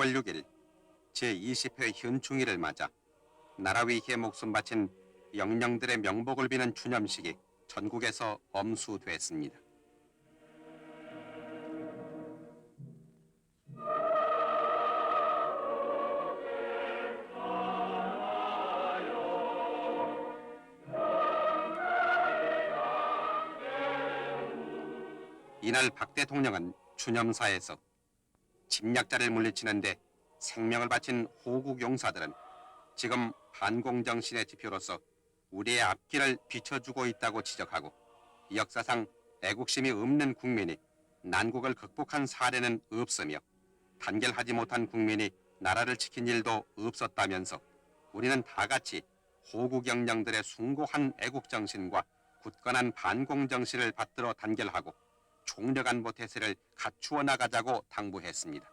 5월 6일 제20회 현충일을 맞아 나라 위기에 목숨 바친 영령들의 명복을 비는 추념식이 전국에서 엄수됐습니다. 이날 박 대통령은 추념사에서 침략자를 물리치는데 생명을 바친 호국 용사들은 지금 반공정신의 지표로서 우리의 앞길을 비춰주고 있다고 지적하고 역사상 애국심이 없는 국민이 난국을 극복한 사례는 없으며 단결하지 못한 국민이 나라를 지킨 일도 없었다면서 우리는 다 같이 호국 영령들의 숭고한 애국정신과 굳건한 반공정신을 받들어 단결하고 총력 안보 태세를 갖추어 나가자고 당부했습니다.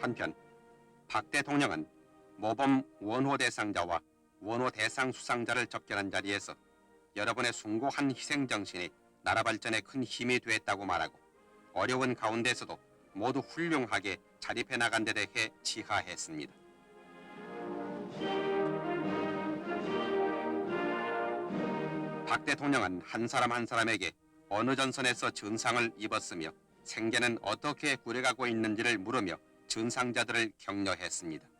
한편 박 대통령은 모범 원호 대상자와 원호 대상 수상자를 접견한 자리에서 여러분의 숭고한 희생 정신이 나라 발전에 큰 힘이 되었다고 말하고 어려운 가운데서도 모두 훌륭하게 자립해 나간 데 대해 치하했습니다. 박 대통령은 한 사람 한 사람에게 어느 전선에서 전상을 입었으며 생계는 어떻게 꾸려가고 있는지를 물으며 전상자들을 격려했습니다.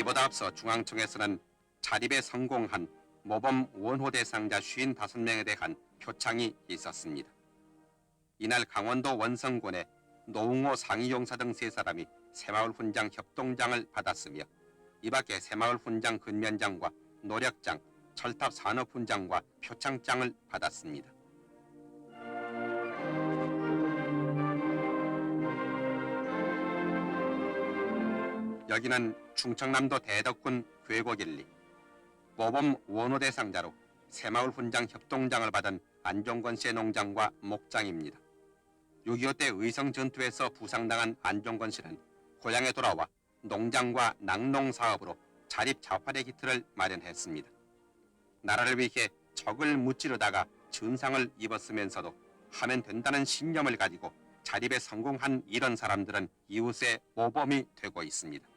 이보다 앞서 중앙청에서는 자립에 성공한 모범 원호 대상자 55명에 대한 표창이 있었습니다. 이날 강원도 원성군의 노웅호 상이용사 등 세 사람이 새마을 훈장 협동장을 받았으며 이 밖에 새마을 훈장 근면장과 노력장, 철탑 산업 훈장과 표창장을 받았습니다. 여기는 충청남도 대덕군 괴곡일리 모범 원호 대 상자로 새마을 훈장 협동장을 받은 안종건 씨의 농장과 목장입니다. 6.25 때 의성 전투에서 부상당한 안종건 씨는 고향에 돌아와 농장과 낙농 사업으로 자립 자활의 기틀을 마련했습니다. 나라를 위해 적을 무찌르다가 전상을 입었으면서도 하면 된다는 신념을 가지고 자립에 성공한 이런 사람들은 이웃의 모범이 되고 있습니다.